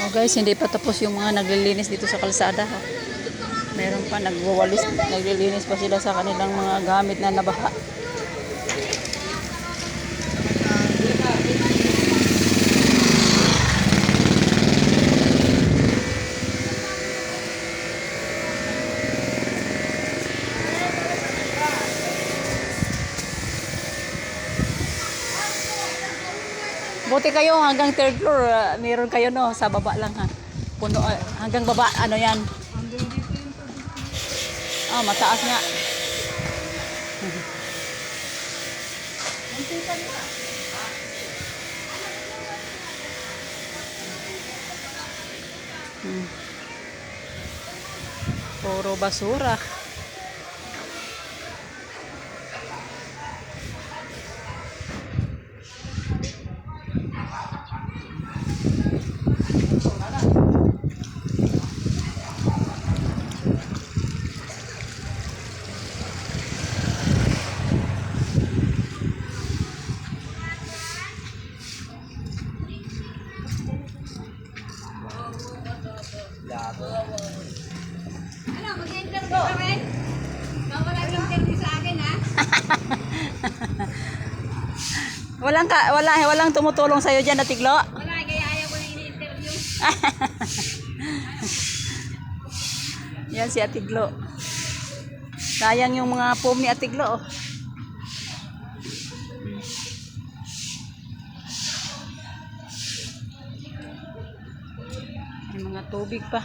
Oh guys, hindi pa tapos yung mga naglilinis dito sa kalsada. ha. Meron pa nagwawalis, naglilinis pa sila sa kanilang mga gamit na nabaha. Buti kayo hanggang third floor, ah, meron kayo no, sa baba lang ha. Puno, ah, hanggang baba, ano yan? Ah, mataas nga. Hmm. Puro basura. Mag-interview kami? Baka nag-interview sa akin, ha? Walang ka, wala, walang tumutulong sa iyo diyan na tiglo. Wala, kaya ayaw ko na ini-interview. Yan si Atiglo. Sayang yung mga foam ni Atiglo. Oh. May mga tubig pa.